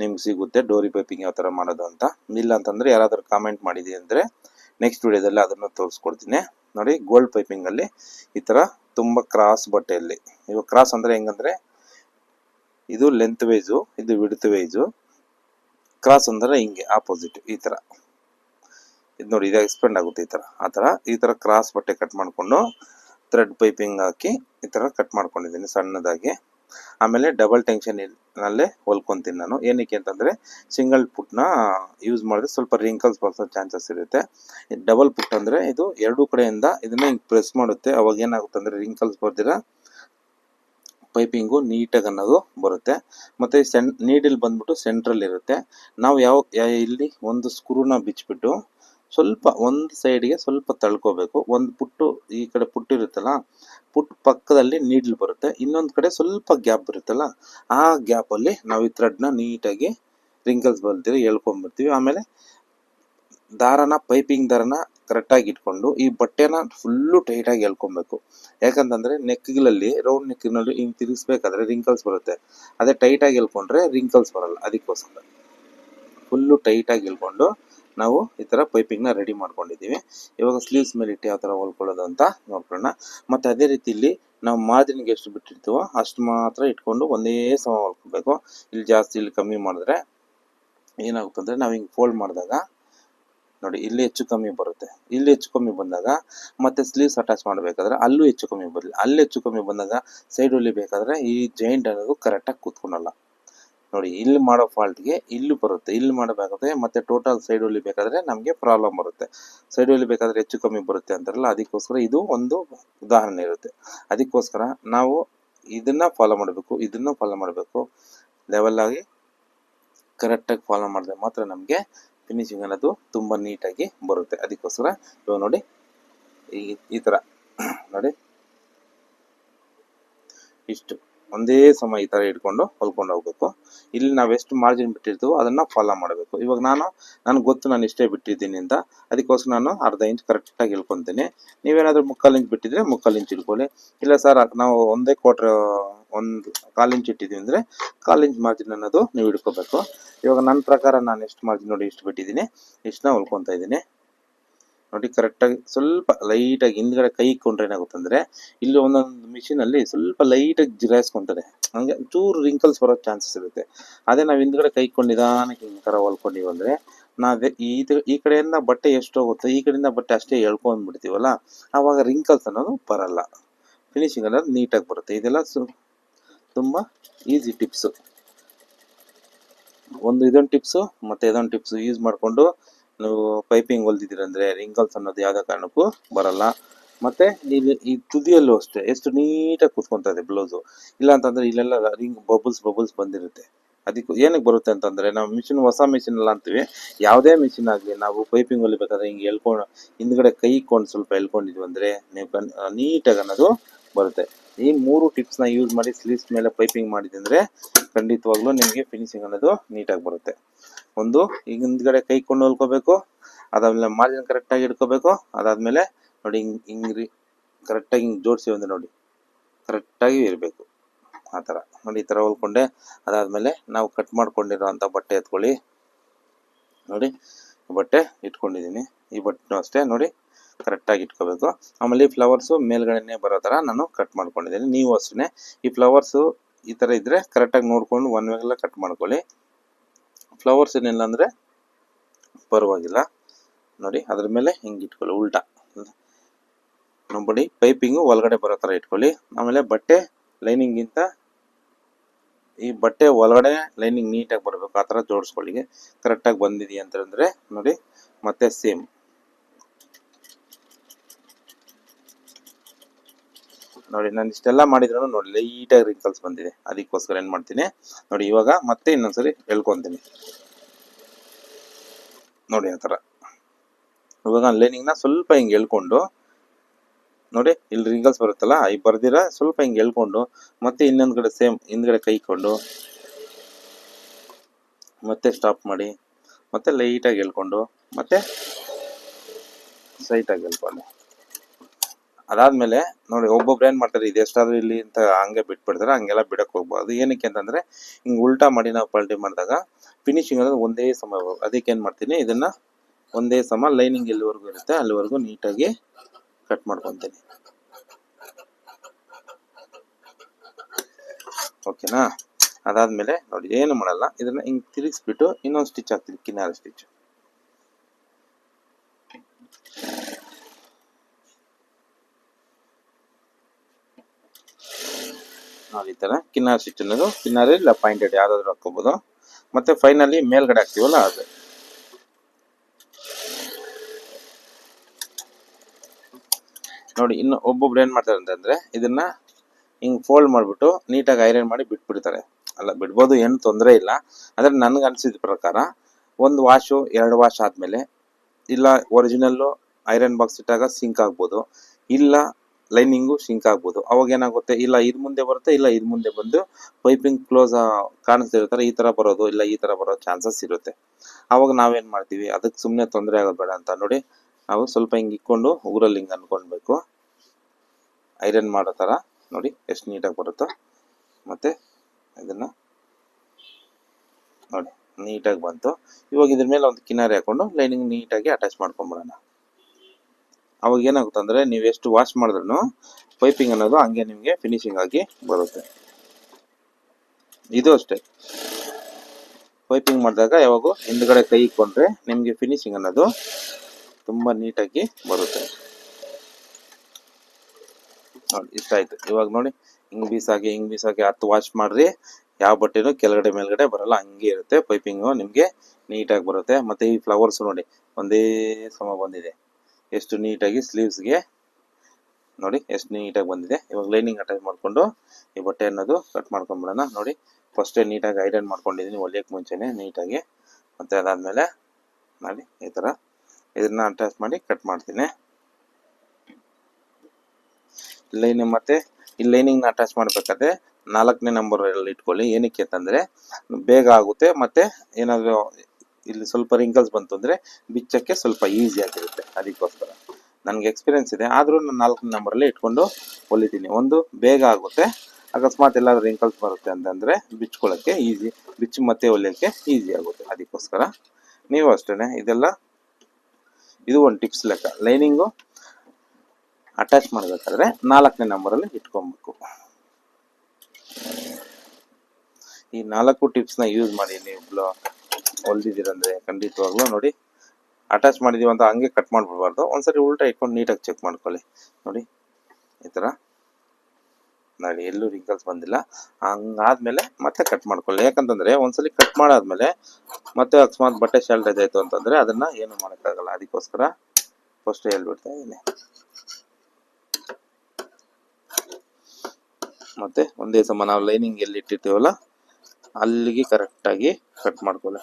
ನಿಮ್ಗೆ ಸಿಗುತ್ತೆ ಡೋರಿ ಪೈಪಿಂಗ್ ಯಾವ ತರ ಮಾಡೋದು ಅಂತ. ಇಲ್ಲ ಅಂತಂದ್ರೆ ಯಾರಾದರೂ ಕಾಮೆಂಟ್ ಮಾಡಿದೀನಿ ಅಂದರೆ ನೆಕ್ಸ್ಟ್ ವಿಡಿಯೋದಲ್ಲಿ ಅದನ್ನು ತೋರಿಸ್ಕೊಡ್ತೀನಿ. ನೋಡಿ ಗೋಲ್ಡ್ ಪೈಪಿಂಗ್ ಅಲ್ಲಿ ಈ ತರ ತುಂಬಾ ಕ್ರಾಸ್ ಬಟ್ಟೆಯಲ್ಲಿ. ಇವಾಗ ಕ್ರಾಸ್ ಅಂದ್ರೆ ಹೆಂಗಂದರೆ ಇದು ಲೆಂತ್ ವೈಸು ಇದು ವಿಡ್ತ್ ವೈಸು ಕ್ರಾಸ್ ಅಂದ್ರೆ ಹಿಂಗೆ ಆಪೋಸಿಟ್ ಈ ತರ. ಇದು ನೋಡಿ ಇದು ಎಕ್ಸ್ಪೆಂಡ್ ಆಗುತ್ತೆ ಈ ತರ. ಆ ತರ, ಈ ತರ ಕ್ರಾಸ್ ಬಟ್ಟೆ ಕಟ್ ಮಾಡಿಕೊಂಡು ಥ್ರೆಡ್ ಪೈಪಿಂಗ್ ಹಾಕಿ ಈ ತರ ಕಟ್ ಮಾಡ್ಕೊಂಡಿದ್ದೀನಿ ಸಣ್ಣದಾಗಿ. ಆಮೇಲೆ ಡಬಲ್ ಟೆನ್ಷನ್ ನಲ್ಲೇ ಹೊಲ್ಕೊಂತೀನಿ ನಾನು. ಏನಕ್ಕೆ ಅಂತಂದ್ರೆ ಸಿಂಗಲ್ ಪುಟ್ನ ಯೂಸ್ ಮಾಡಿದ್ರೆ ಸ್ವಲ್ಪ ರಿಂಕಲ್ಸ್ ಬರ್ಸೋ ಚಾನ್ಸಸ್ ಇರುತ್ತೆ. ಡಬಲ್ ಪುಟ್ ಅಂದ್ರೆ ಇದು ಎರಡೂ ಕಡೆಯಿಂದ ಇದನ್ನ ಹಿಂಗೆ ಪ್ರೆಸ್ ಮಾಡುತ್ತೆ. ಅವಾಗ ಏನಾಗುತ್ತೆ ಅಂದ್ರೆ ರಿಂಕಲ್ಸ್ ಬರ್ದಿರ ಪೈಪಿಂಗು ನೀಟಾಗಿ ಅನ್ನೋದು ಬರುತ್ತೆ. ಮತ್ತೆ ಸೆನ್ ನೀಡಿಲ್ ಬಂದ್ಬಿಟ್ಟು ಸೆಂಟ್ರಲ್ ಇರುತ್ತೆ. ನಾವು ಯಾವ ಇಲ್ಲಿ ಒಂದು ಸ್ಕ್ರೂನ ಬಿಚ್ಬಿಟ್ಟು ಸ್ವಲ್ಪ ಒಂದು ಸೈಡ್ಗೆ ಸ್ವಲ್ಪ ತಳ್ಕೋಬೇಕು. ಒಂದು ಪುಟ್ಟು ಈ ಕಡೆ ಪುಟ್ಟು ಇರುತ್ತಲ್ಲ, ಪುಟ್ ಪಕ್ಕದಲ್ಲಿ ನೀಡ್ಲ್ ಬರುತ್ತೆ. ಇನ್ನೊಂದು ಕಡೆ ಸ್ವಲ್ಪ ಗ್ಯಾಪ್ ಬರುತ್ತಲ್ಲ, ಆ ಗ್ಯಾಪ್ ಅಲ್ಲಿ ನಾವು ಈ ಥ್ರೆಡ್ನ ನೀಟಾಗಿ ರಿಂಕಲ್ಸ್ ಬರ್ತೀವಿ ಹೇಳ್ಕೊಂಡ್ಬರ್ತೀವಿ ಆಮೇಲೆ ದಾರನ ಪೈಪಿಂಗ್ ದಾರನ ಕರೆಕ್ಟಾಗಿ ಇಟ್ಕೊಂಡು ಈ ಬಟ್ಟೆನ ಫುಲ್ಲು ಟೈಟಾಗಿ ಎಳ್ಕೊಬೇಕು. ಯಾಕಂತಂದರೆ ನೆಕ್ಗಳಲ್ಲಿ ರೌಂಡ್ ನೆಕ್ಕಿನಲ್ಲಿ ಹಿಂಗೆ ತಿರುಗಿಸ್ಬೇಕಾದ್ರೆ ರಿಂಕಲ್ಸ್ ಬರುತ್ತೆ. ಅದೇ ಟೈಟಾಗಿ ಎಳ್ಕೊಂಡ್ರೆ ರಿಂಕಲ್ಸ್ ಬರಲ್ಲ, ಅದಕ್ಕೋಸ್ಕರ. ಫುಲ್ಲು ಟೈಟಾಗಿ ಎಳ್ಕೊಂಡು ನಾವು ಈ ಥರ ಪೈಪಿಂಗ್ನ ರೆಡಿ ಮಾಡ್ಕೊಂಡಿದ್ದೀವಿ. ಇವಾಗ ಸ್ಲೀವ್ಸ್ ಮೇಲೆ ಇಟ್ಟು ಯಾವ ಥರ ಹೊಲ್ಕೊಳ್ಳೋದು ಅಂತ ನೋಡ್ಕೊಳ್ಳೋಣ. ಮತ್ತು ಅದೇ ರೀತಿ ಇಲ್ಲಿ ನಾವು ಮಾರ್ಜಿನ್ಗೆ ಎಷ್ಟು ಬಿಟ್ಟಿರ್ತೀವೋ ಅಷ್ಟು ಮಾತ್ರ ಇಟ್ಕೊಂಡು ಒಂದೇ ಸಮ ಹೊಲ್ಕೊಬೇಕು. ಇಲ್ಲಿ ಜಾಸ್ತಿ ಇಲ್ಲಿ ಕಮ್ಮಿ ಮಾಡಿದ್ರೆ ಏನಾಗುತ್ತೆ ಅಂದರೆ ನಾವು ಹಿಂಗೆ ಫೋಲ್ಡ್ ಮಾಡಿದಾಗ ನೋಡಿ ಇಲ್ಲಿ ಹೆಚ್ಚು ಕಮ್ಮಿ ಬರುತ್ತೆ. ಇಲ್ಲಿ ಹೆಚ್ಚು ಕಮ್ಮಿ ಬಂದಾಗ ಮತ್ತೆ ಸ್ಲೀವ್ಸ್ ಅಟ್ಯಾಚ್ ಮಾಡಬೇಕಾದ್ರೆ ಅಲ್ಲೂ ಹೆಚ್ಚು ಕಮ್ಮಿ ಬರಲಿ. ಅಲ್ಲಿ ಹೆಚ್ಚು ಕಮ್ಮಿ ಬಂದಾಗ ಸೈಡ್ ಬೇಕಾದ್ರೆ ಈ ಜಾಯಿಂಟ್ ಅನ್ನೋದು ಕರೆಕ್ಟಾಗಿ ಕೂತ್ಕೊಳಲ್ಲ ನೋಡಿ, ಇಲ್ಲಿ ಮಾಡೋ ಫಾಲ್ಟ್ಗೆ ಇಲ್ಲಿ ಬರುತ್ತೆ. ಇಲ್ಲಿ ಮಾಡಬೇಕಾದ್ರೆ ಮತ್ತೆ ಟೋಟಲ್ ಸೈಡ್ ಬೇಕಾದ್ರೆ ನಮಗೆ ಪ್ರಾಬ್ಲಮ್ ಬರುತ್ತೆ. ಸೈಡ್ ಬೇಕಾದ್ರೆ ಹೆಚ್ಚು ಕಮ್ಮಿ ಬರುತ್ತೆ ಅಂತಾರಲ್ಲ, ಅದಕ್ಕೋಸ್ಕರ ಇದು ಒಂದು ಉದಾಹರಣೆ ಇರುತ್ತೆ. ಅದಕ್ಕೋಸ್ಕರ ನಾವು ಇದನ್ನ ಫಾಲೋ ಮಾಡಬೇಕು, ಇದನ್ನು ಫಾಲೋ ಮಾಡಬೇಕು. ಲೆವೆಲ್ಲಾಗಿ ಕರೆಕ್ಟಾಗಿ ಫಾಲೋ ಮಾಡಿದ್ರೆ ಮಾತ್ರ ನಮಗೆ ಫಿನಿಶಿಂಗ್ ಅನ್ನೋದು ತುಂಬ ನೀಟಾಗಿ ಬರುತ್ತೆ. ಅದಕ್ಕೋಸ್ಕರ ಇವಾಗ ನೋಡಿ, ಈ ಈ ಥರ ನೋಡಿ. ಇಷ್ಟು. ಒಂದೇ ಸಮ ಈ ಥರ ಇಟ್ಕೊಂಡು ಹೊಲ್ಕೊಂಡು ಹೋಗ್ಬೇಕು. ಇಲ್ಲಿ ನಾವು ಎಷ್ಟು ಮಾರ್ಜಿನ್ ಬಿಟ್ಟಿರ್ತೀವೋ ಅದನ್ನ ಫಾಲೋ ಮಾಡಬೇಕು. ಇವಾಗ ನಾನು, ನನಗೆ ಗೊತ್ತು ನಾನು ಇಷ್ಟೇ ಬಿಟ್ಟಿದ್ದೀನಿ ಅಂತ. ಅದಕ್ಕೋಸ್ಕರ ನಾನು ಅರ್ಧ ಇಂಚ್ ಕರೆಕ್ಟಾಗಿ ಇಳ್ಕೊತೀನಿ ನೀವೇನಾದರೂ ಮುಕ್ಕಾಲು ಇಂಚ್ ಬಿಟ್ಟಿದ್ರೆ ಮುಕ್ಕಾಲು ಇಂಚ್ ಇಟ್ಕೊಳ್ಳಿ. ಇಲ್ಲ ಸರ್ ನಾವು ಒಂದೇ ಕ್ವಾರ್ಟರ್ ಒಂದು ಕಾಲು ಇಂಚ್ ಇಟ್ಟಿದ್ದೀವಿ ಅಂದರೆ ಕಾಲು ಇಂಚ್ ಮಾರ್ಜಿನ್ ಅನ್ನೋದು ನೀವು ಇಟ್ಕೋಬೇಕು. ಇವಾಗ ನನ್ನ ಪ್ರಕಾರ ನಾನು ಎಷ್ಟು ಮಾರ್ಜಿನ್ ನೋಡಿ ಇಷ್ಟು ಬಿಟ್ಟಿದ್ದೀನಿ, ಇಷ್ಟನ್ನ ಹೊಲ್ಕೊತಾ ಇದ್ದೀನಿ. ನೋಡಿ ಕರೆಕ್ಟಾಗಿ ಸ್ವಲ್ಪ ಲೈಟಾಗಿ ಹಿಂದ್ಗಡೆ ಕೈ ಇಕ್ಕೊಂಡ್ರೆ ಏನಾಗುತ್ತೆ ಅಂದರೆ ಇಲ್ಲಿ ಒಂದೊಂದು ಮಿಷಿನಲ್ಲಿ ಸ್ವಲ್ಪ ಲೈಟಾಗಿ ಜಿರಾಯಿಸ್ಕೊತಾರೆ ಹಂಗೆ ಚೂರು ರಿಂಕಲ್ಸ್ ಬರೋ ಚಾನ್ಸಸ್ ಇರುತ್ತೆ. ಅದೇ ನಾವು ಹಿಂದ್ಗಡೆ ಕೈ ಇಕ್ಕೊಂಡು ನಿಧಾನಕ್ಕೆ ಈ ಥರ ಹೊಲ್ಕೊಂಡಿವಿ ಅಂದರೆ, ನಾವೇ ಈ ಈ ಕಡೆಯಿಂದ ಬಟ್ಟೆ ಎಷ್ಟು ಹೋಗುತ್ತೆ ಈ ಕಡೆಯಿಂದ ಬಟ್ಟೆ ಅಷ್ಟೇ ಎಳ್ಕೊಂಡ್ಬಿಡ್ತೀವಲ್ಲ ಆವಾಗ ರಿಂಕಲ್ಸ್ ಅನ್ನೋದು ಬರಲ್ಲ. ಫಿನಿಶಿಂಗ್ ಅನ್ನೋದು ನೀಟಾಗಿ ಬರುತ್ತೆ. ಇದೆಲ್ಲ ಸು, ತುಂಬ ಈಸಿ ಟಿಪ್ಸು ಒಂದು ಇದೊಂದು ಟಿಪ್ಸು ಮತ್ತು ಇದೊಂದು ಟಿಪ್ಸು ಯೂಸ್ ಮಾಡಿಕೊಂಡು ನೀವು ಪೈಪಿಂಗ್ ಹೊಲ್ದಿದ್ದೀರಂದ್ರೆ ರಿಂಕಲ್ಸ್ ಅನ್ನೋದು ಯಾವುದೇ ಕಾರಣಕ್ಕೂ ಬರಲ್ಲ. ಮತ್ತೆ ನೀವು ಈ ತುದಿಯಲ್ಲೂ ಅಷ್ಟೇ, ಎಷ್ಟು ನೀಟಾಗಿ ಕೂತ್ಕೊಂತದೆ ಬ್ಲೌಸು ಇಲ್ಲ ಅಂತಂದ್ರೆ ಇಲ್ಲೆಲ್ಲ ರಿಂಗ್ ಬಬಲ್ಸ್ ಬಬಲ್ಸ್ ಬಂದಿರುತ್ತೆ. ಅದಕ್ಕೆ ಏನಕ್ಕೆ ಬರುತ್ತೆ ಅಂತಂದ್ರೆ, ನಾವು ಮಿಷಿನ್ ಹೊಸ ಮಿಷಿನ್ ಎಲ್ಲ ಅಂತೀವಿ. ಯಾವುದೇ ಮಿಷಿನ್ ಆಗಲಿ, ನಾವು ಪೈಪಿಂಗ್ ಹೊಲಿಬೇಕಾದ್ರೆ ಹಿಂಗೆ ಎಳ್ಕೊಂಡು, ಹಿಂದ್ಗಡೆ ಕೈ ಕೊಂಡು ಸ್ವಲ್ಪ ಎಳ್ಕೊಂಡಿದ್ವಿ ಅಂದರೆ ನೀವು ನೀಟಾಗಿ ಅನ್ನೋದು ಬರುತ್ತೆ. ಈ ಮೂರು ಟಿಪ್ಸ್ನ ಯೂಸ್ ಮಾಡಿ ಸ್ಲೀವ್ಸ್ ಮೇಲೆ ಪೈಪಿಂಗ್ ಮಾಡಿದ್ರೆ ಖಂಡಿತವಾಗ್ಲೂ ನಿಮಗೆ ಫಿನಿಶಿಂಗ್ ಅನ್ನೋದು ನೀಟಾಗಿ ಬರುತ್ತೆ. ಒಂದು ಈಗ ಹಿಂದ್ಗಡೆ ಕೈ ಕೊಂಡು ಹೊಲ್ಕೋಬೇಕು. ಅದಾದ್ಮೇಲೆ ಮಾರ್ಜಿನ್ ಕರೆಕ್ಟಾಗಿ ಇಟ್ಕೋಬೇಕು. ಅದಾದ್ಮೇಲೆ ನೋಡಿ ಹಿಂಗ್ ಹಿಂಗ್ ರೀ ಕರೆಕ್ಟಾಗಿ ಹಿಂಗೆ ಜೋಡಿಸಿ ಒಂದು ನೋಡಿ. ಕರೆಕ್ಟಾಗಿ ಇರಬೇಕು. ಆ ಥರ. ನೋಡಿ ಈ ಥರ ಹೊಲ್ಕೊಂಡೆ. ಅದಾದ್ಮೇಲೆ ನಾವು ಕಟ್ ಮಾಡ್ಕೊಂಡಿರೋ ಅಂಥ ಬಟ್ಟೆ ಎತ್ಕೊಳ್ಳಿ. ನೋಡಿ, ಬಟ್ಟೆ ಇಟ್ಕೊಂಡಿದ್ದೀನಿ. ಈ ಬಟ್ಟೆನೂ ಅಷ್ಟೇ. ನೋಡಿ ಕರೆಕ್ಟಾಗಿ ಇಟ್ಕೋಬೇಕು. ಆಮೇಲೆ ಈ ಫ್ಲವರ್ಸು ಮೇಲ್ಗಡೆನೆ ಬರೋ ಥರ ನಾನು ಕಟ್ ಮಾಡ್ಕೊಂಡಿದ್ದೀನಿ. ನೀವು ಅಷ್ಟೇ ಈ ಫ್ಲವರ್ಸು ಈ ಥರ ಇದ್ದರೆ ಕರೆಕ್ಟಾಗಿ ನೋಡ್ಕೊಂಡು ಒನ್ ವೇಗೆಲ್ಲ ಕಟ್ ಮಾಡ್ಕೊಳ್ಳಿ. ಫ್ಲವರ್ಸ್ ಏನಿಲ್ಲ ಅಂದರೆ ಪರವಾಗಿಲ್ಲ. ನೋಡಿ, ಅದ್ರ ಮೇಲೆ ಹಿಂಗೆ ಇಟ್ಕೊಳ್ಳಿ, ಉಲ್ಟಾ. ನೋಡಿ ಪೈಪಿಂಗು ಒಳಗಡೆ ಬರೋ ಥರ ಇಟ್ಕೊಳ್ಳಿ. ಆಮೇಲೆ ಬಟ್ಟೆ ಲೈನಿಂಗಿಂತ ಈ ಬಟ್ಟೆ ಒಳಗಡೆ ಲೈನಿಂಗ್ ನೀಟಾಗಿ ಬರಬೇಕು, ಆ ಥರ ಜೋಡಿಸ್ಕೊಳ್ಳಿ ಕರೆಕ್ಟಾಗಿ ಬಂದಿದೆಯಾ ಅಂತಂದರೆ, ನೋಡಿ, ಮತ್ತೆ ಸೇಮ್ ನೋಡಿ, ನಾನು ಇಷ್ಟೆಲ್ಲ ಮಾಡಿದ್ರು ನೋಡಿ ಲೈಟಾಗಿ ರಿಂಕಲ್ಸ್ ಬಂದಿದೆ. ಅದಕ್ಕೋಸ್ಕರ ಏನು ಮಾಡ್ತೀನಿ? ನೋಡಿ, ಇವಾಗ ಮತ್ತೆ ಇನ್ನೊಂದ್ಸರಿ ಹೇಳ್ಕೊತೀನಿ. ನೋಡಿ, ಆ ಥರ. ಇವಾಗ ಲೈನಿಂಗ್ನ ಸ್ವಲ್ಪ ಹಿಂಗೆ ಹೇಳ್ಕೊಂಡು, ನೋಡಿ, ಇಲ್ಲಿ ರಿಂಗಲ್ಸ್ ಬರುತ್ತಲ್ಲ, ಈ ಬರ್ದಿರ ಸ್ವಲ್ಪ ಹಿಂಗೆ ಹೇಳ್ಕೊಂಡು, ಮತ್ತೆ ಇನ್ನೊಂದು ಕಡೆ ಸೇಮ್ ಹಿಂದ್ಗಡೆ ಕೈ ಇಕ್ಕೊಂಡು, ಮತ್ತೆ ಸ್ಟಾಪ್ ಮಾಡಿ, ಮತ್ತೆ ಲೈಟಾಗಿ ಎಳ್ಕೊಂಡು ಮತ್ತೆ ಸೈಟಾಗಿ ಎಳ್ಕೊಂಡು ಅದಾದ್ಮೇಲೆ ನೋಡಿ ಒಬ್ಬೊಬ್ರು ಏನ್ ಮಾಡ್ತಾರೆ, ಇದು ಇಲ್ಲಿ ಅಂತ ಹಂಗೆ ಬಿಟ್ಬಿಡ್ತಾರೆ, ಹಂಗೆಲ್ಲ ಬಿಡಕ್ ಹೋಗ್ಬಾರ್ದು. ಏನಕ್ಕೆ ಅಂತಂದ್ರೆ, ಹಿಂಗ್ ಉಲ್ಟಾ ಮಾಡಿ ನಾವು ಪಲ್ಟಿ ಮಾಡಿದಾಗ ಫಿನಿಶಿಂಗ್ ಅನ್ನೋದು ಒಂದೇ ಸಮ. ಅದಕ್ಕೆ ಏನ್ ಮಾಡ್ತೀನಿ, ಇದನ್ನ ಒಂದೇ ಸಮ ಲೈನಿಂಗ್ ಎಲ್ಲಿವರೆಗೂ ಇರುತ್ತೆ, ಅಲ್ಲಿವರೆಗೂ ನೀಟಾಗಿ ಕಟ್ ಮಾಡ್ಕೊತೀನಿ. ಓಕೆನಾ ಅದಾದ್ಮೇಲೆ ನೋಡಿ, ಏನು ಮಾಡಲ್ಲ, ಇದನ್ನ ಹಿಂಗ್ ತಿರುಗಿಸ್ಬಿಟ್ಟು ಇನ್ನೊಂದು ಸ್ಟಿಚ್ ಹಾಕ್ತೀನಿ ಕಿನ್ನಾರ ಸ್ಟಿಚ್ ಈ ತರ ಕಿನ್ನಾರ್ ಸ್ಟಿಚ್ ಅನ್ನೋದು. ಕಿನ್ನಾರ ಇಲ್ಲ ಪಾಯಿಂಟೆಡ್ ಯಾವ್ದಾದ್ರು ಹಾಕೋಬಹುದು ಮತ್ತೆ ಫೈನಲಿ ಮೇಲ್ಗಡೆ ಹಾಕ್ತೀವಲ್ಲ ಅದು. ನೋಡಿ, ಇನ್ನು ಒಬ್ಬೊಬ್ರು ಏನ್ ಮಾಡ್ತಾರೆ ಅಂತಂದ್ರೆ ಇದನ್ನ ಹಿಂಗ್ ಫೋಲ್ಡ್ ಮಾಡ್ಬಿಟ್ಟು ನೀಟಾಗಿ ಐರನ್ ಮಾಡಿ ಬಿಟ್ಬಿಡ್ತಾರೆ. ಅಲ್ಲ, ಬಿಡ್ಬೋದು, ಏನು ತೊಂದರೆ ಇಲ್ಲ. ಆದ್ರೆ ನನ್ಗೆ ಅನ್ಸಿದ ಪ್ರಕಾರ ಒಂದು ವಾಶು ಎರಡು ವಾಶ್ ಆದ್ಮೇಲೆ, ಇಲ್ಲ ಒರಿಜಿನಲ್ಲು ಐರನ್ ಬಾಕ್ಸ್ ಇಟ್ಟಾಗ ಸಿಂಕ್ ಆಗ್ಬೋದು. ಇಲ್ಲ ಲೈನಿಂಗು ಸಿಂಕ್ ಆಗ್ಬೋದು. ಅವಾಗ ಏನಾಗುತ್ತೆ? ಇಲ್ಲ ಇದು ಮುಂದೆ ಬರುತ್ತೆ, ಇಲ್ಲ ಇದು ಮುಂದೆ ಬಂದು ಪೈಪಿಂಗ್ ಕ್ಲೋಸ್ ಕಾಣಿಸ್ತಿರ್ತಾರೆ ಈ ತರ ಬರೋದು, ಇಲ್ಲ ಈ ತರ ಬರೋ ಚಾನ್ಸಸ್ ಇರುತ್ತೆ. ಅವಾಗ ನಾವೇನು ಮಾಡ್ತೀವಿ? ಅದಕ್ಕೆ ಸುಮ್ಮನೆ ತೊಂದರೆ ಆಗೋದು ಬೇಡ ಅಂತ ನೋಡಿ, ನಾವು ಸ್ವಲ್ಪ ಹಿಂಗೆ ಇಕ್ಕೊಂಡು ಊರಲ್ಲಿ ಹಿಂಗೆ ಅನ್ಕೊಳ್ಬೇಕು. ಐರನ್ ಮಾಡೋ ಥರ ನೋಡಿ, ಎಷ್ಟು ನೀಟಾಗಿ ಬರುತ್ತೋ. ಮತ್ತು ಇದನ್ನು ನೋಡಿ, ನೀಟಾಗಿ ಬಂತು. ಇವಾಗ ಇದ್ರ ಮೇಲೆ ಒಂದು ಕಿನಾರಿ ಹಾಕೊಂಡು ಲೈನಿಂಗ್ ನೀಟಾಗಿ ಅಟ್ಯಾಚ್ ಮಾಡ್ಕೊಂಬಿಡೋಣ ಅವಾಗ ಏನಾಗುತ್ತೆ ಅಂದರೆ ನೀವು ಎಷ್ಟು ವಾಶ್ ಮಾಡಿದ್ರು ಪೈಪಿಂಗ್ ಅನ್ನೋದು ಹಂಗೆ ನಿಮಗೆ ಫಿನಿಶಿಂಗ್ ಆಗಿ ಬರುತ್ತೆ. ಇದು ಅಷ್ಟೇ. ಪೈಪಿಂಗ್ ಮಾಡಿದಾಗ ಯಾವಾಗ ಹಿಂದ್ಗಡೆ ಕೈ ಇಕ್ಕೊಂಡ್ರೆ ನಿಮಗೆ ಫಿನಿಶಿಂಗ್ ಅನ್ನೋದು ತುಂಬ ನೀಟಾಗಿ ಬರುತ್ತೆ. ನೋಡಿ, ಇಷ್ಟ ಆಯ್ತು. ಇವಾಗ ನೋಡಿ, ಹಿಂಗ್ ಬೀಸಾಗಿ ಹಿಂಗ್ ಬೀಸಾಗಿ ಹತ್ತು ವಾಶ್ ಮಾಡ್ರಿ. ಯಾವ ಬಟ್ಟೆನೂ ಕೆಳಗಡೆ ಮೇಲ್ಗಡೆ ಬರಲ್ಲ, ಹಂಗೆ ಇರುತ್ತೆ. ಪೈಪಿಂಗು ನಿಮಗೆ ನೀಟಾಗಿ ಬರುತ್ತೆ. ಮತ್ತೆ ಈ ಫ್ಲವರ್ಸ್ ನೋಡಿ, ಒಂದೇ ಸಮ ಬಂದಿದೆ. ಎಷ್ಟು ನೀಟಾಗಿ ಸ್ಲೀವ್ಸ್ಗೆ ನೋಡಿ ಎಷ್ಟು ನೀಟಾಗಿ ಬಂದಿದೆ. ಇವಾಗ ಲೈನಿಂಗ್ ಅಟ್ಯಾಚ್ ಮಾಡಿಕೊಂಡು ಈ ಬಟ್ಟೆ ಅನ್ನೋದು ಕಟ್ ಮಾಡ್ಕೊಂಬಿಡೋಣ. ನೋಡಿ ಫಸ್ಟೇ ನೀಟಾಗಿ ಐರನ್ ಮಾಡ್ಕೊಂಡಿದ್ದೀನಿ ಹೊಲಿಯೋಕ್ಕೆ ಮುಂಚೆನೇ ನೀಟಾಗಿ. ಮತ್ತೆ ಅದಾದಮೇಲೆ ನೋಡಿ, ಈ ಥರ ಇದನ್ನ ಅಟ್ಯಾಚ್ ಮಾಡಿ ಕಟ್ ಮಾಡ್ತೀನಿ. ಲೈನ್ ಮತ್ತೆ ಈ ಲೈನಿಂಗ್ನ ಅಟ್ಯಾಚ್ ಮಾಡಬೇಕಾದ್ರೆ ನಾಲ್ಕನೇ ನಂಬರ್ ಅಲ್ಲಿ ಇಟ್ಕೊಳ್ಳಿ. ಏನಕ್ಕೆ ಅಂತಂದರೆ ಬೇಗ ಆಗುತ್ತೆ. ಮತ್ತೆ ಏನಾದರೂ ಇಲ್ಲಿ ಸ್ವಲ್ಪ ರಿಂಕಲ್ಸ್ ಬಂತು ಅಂದ್ರೆ ಬಿಚ್ಚಕ್ಕೆ ಸ್ವಲ್ಪ ಈಸಿ ಆಗಿರುತ್ತೆ. ಅದಕ್ಕೋಸ್ಕರ ನನಗೆ ಎಕ್ಸ್ಪೀರಿಯನ್ಸ್ ಇದೆ. ಆದರೂ ನಾನು ನಾಲ್ಕು ನಂಬರಲ್ಲಿ ಇಟ್ಕೊಂಡು ಹೊಲಿತೀನಿ. ಒಂದು ಬೇಗ ಆಗುತ್ತೆ. ಅಕಸ್ಮಾತ್ ಎಲ್ಲಾದ್ರೂ ರಿಂಕಲ್ಸ್ ಬರುತ್ತೆ ಅಂತಂದ್ರೆ ಬಿಚ್ಕೊಳ್ಳೋಕ್ಕೆ ಈಸಿ ಬಿಚ್ಚು ಮತ್ತೆ ಹೊಲಿಯೋಕ್ಕೆ ಈಸಿ ಆಗುತ್ತೆ. ಅದಕ್ಕೋಸ್ಕರ ನೀವು ಅಷ್ಟೇ ಇದೆಲ್ಲ, ಇದು ಒಂದು ಟಿಪ್ಸ್ ಲೆಕ್ಕ. ಲೈನಿಂಗು ಅಟ್ಯಾಚ್ ಮಾಡಬೇಕಾದ್ರೆ ನಾಲ್ಕನೇ ನಂಬರಲ್ಲಿ ಇಟ್ಕೊಬೇಕು. ಈ ನಾಲ್ಕು ಟಿಪ್ಸ್ನ ಯೂಸ್ ಮಾಡಿ ನೀವು ಹೊಲ್ದಿದ್ದೀರಂದ್ರೆ ಖಂಡಿತವಾಗ್ಲೂ ನೋಡಿ ಅಟ್ಯಾಚ್ ಮಾಡಿದೀವಿ ಅಂತ ಹಂಗೆ ಕಟ್ ಮಾಡ್ಬಿಡ್ಬಾರ್ದು. ಒಂದ್ಸರಿ ಉಲ್ಟಾ ಇಟ್ಕೊಂಡು ನೀಟಾಗಿ ಚೆಕ್ ಮಾಡ್ಕೊಳ್ಳಿ. ನೋಡಿ, ಈ ಥರ ನೋಡಿ ಎಲ್ಲೂ ರಿಂಕಲ್ಸ್ ಬಂದಿಲ್ಲ. ಹಂಗಾದ್ಮೇಲೆ ಮತ್ತೆ ಕಟ್ ಮಾಡ್ಕೊಳ್ಳಿ. ಯಾಕಂತಂದ್ರೆ ಒಂದ್ಸಲಿ ಕಟ್ ಮಾಡಾದ್ಮೇಲೆ ಮತ್ತೆ ಅಕಸ್ಮಾತ್ ಬಟ್ಟೆ ಶಾಲ್ಟ್ ಇದಾಯ್ತು ಅಂತಂದ್ರೆ ಅದನ್ನ ಏನು ಮಾಡೋಕ್ಕಾಗಲ್ಲ. ಅದಕ್ಕೋಸ್ಕರ ಫಸ್ಟ್ ಹೇಳ್ಬಿಡ್ತಾ ಇದ್ದೀನಿ. ಮತ್ತೆ ಒಂದೇ ಸಮ ನಾವು ಲೈನಿಂಗ್ ಎಲ್ಲಿ ಇಟ್ಟಿರ್ತೀವಲ್ಲ ಅಲ್ಲಿಗೆ ಕರೆಕ್ಟಾಗಿ ಕಟ್ ಮಾಡ್ಕೊಳ್ಳಿ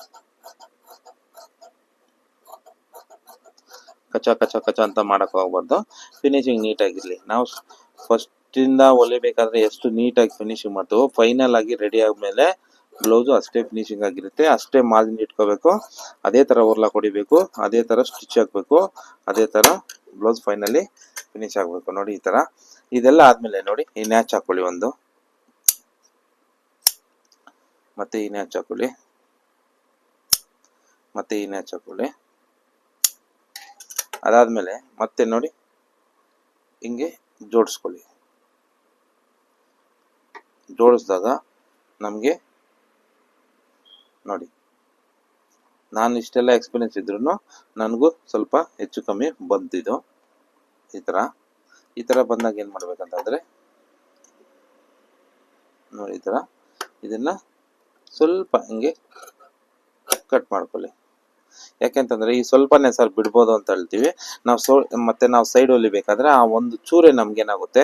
ಕಚ ಕಚ ಕಚ ಅಂತ ಮಾಡಕ್ ಹೋಗ್ಬಾರ್ದು ಫಿನಿಶಿಂಗ್ ನೀಟಾಗಿರ್ಲಿ ನಾವು ಫಸ್ಟ್ ಇಂದ ಹೊಲಿಬೇಕಾದ್ರೆ ಎಷ್ಟು ನೀಟಾಗಿ ಫಿನಿಶಿಂಗ್ ಮಾಡ್ತೀವೋ ಫೈನಲ್ ಆಗಿ ರೆಡಿ ಆದ್ಮೇಲೆ ಬ್ಲೌಸು ಅಷ್ಟೇ ಫಿನಿಶಿಂಗ್ ಆಗಿರುತ್ತೆ. ಅಷ್ಟೇ ಮಾರ್ಜಿನ್ ಇಟ್ಕೋಬೇಕು. ಅದೇ ತರ ಉರ್ಲಾ ಹೊಡಿಬೇಕು. ಅದೇ ತರ ಸ್ಟಿಚ್ ಹಾಕ್ಬೇಕು. ಅದೇ ತರ ಬ್ಲೌಸ್ ಫೈನಲಿ ಫಿನಿಶ್ ಆಗ್ಬೇಕು. ನೋಡಿ ಈ ತರ. ಇದೆಲ್ಲ ಆದಮೇಲೆ ನೋಡಿ, ಈ ನ್ಯಾಚ್ ಹಾಕೊಳ್ಳಿ ಒಂದು. ಮತ್ತೆ ಈ ನ್ಯಾಚ್ ಹಾಕೊಳ್ಳಿ ಮತ್ತೆ ಈ ನ್ಯಾಚ್ ಹಾಕೊಳ್ಳಿ ಅದಾದ್ಮೇಲೆ ಮತ್ತೆ ನೋಡಿ ಹಿಂಗೆ ಜೋಡಿಸ್ಕೊಳ್ಳಿ. ಜೋಡಿಸಿದಾಗ ನಮಗೆ ನೋಡಿ, ನಾನು ಇಷ್ಟೆಲ್ಲ ಎಕ್ಸ್ಪೀರಿಯನ್ಸ್ ಇದ್ರೂ ನನಗೂ ಸ್ವಲ್ಪ ಹೆಚ್ಚು ಕಮ್ಮಿ ಬಂದಿದ್ದು. ಈ ಥರ ಈ ಥರ ಬಂದಾಗ ಏನು ಮಾಡ್ಬೇಕಂತಂದ್ರೆ, ನೋಡಿ ಈ ಥರ ಇದನ್ನ ಸ್ವಲ್ಪ ಹಿಂಗೆ ಕಟ್ ಮಾಡ್ಕೊಳ್ಳಿ. ಯಾಕೆಂತಂದ್ರೆ ಈ ಸ್ವಲ್ಪನೇ ಸರ್ ಬಿಡ್ಬೋದು ಅಂತ ಹೇಳ್ತೀವಿ. ನಾವು ಸೋ, ಮತ್ತೆ ನಾವು ಸೈಡ್ ಹೊಲಿಬೇಕಾದ್ರೆ ಆ ಒಂದು ಚೂರೆ ನಮ್ಗೇನಾಗುತ್ತೆ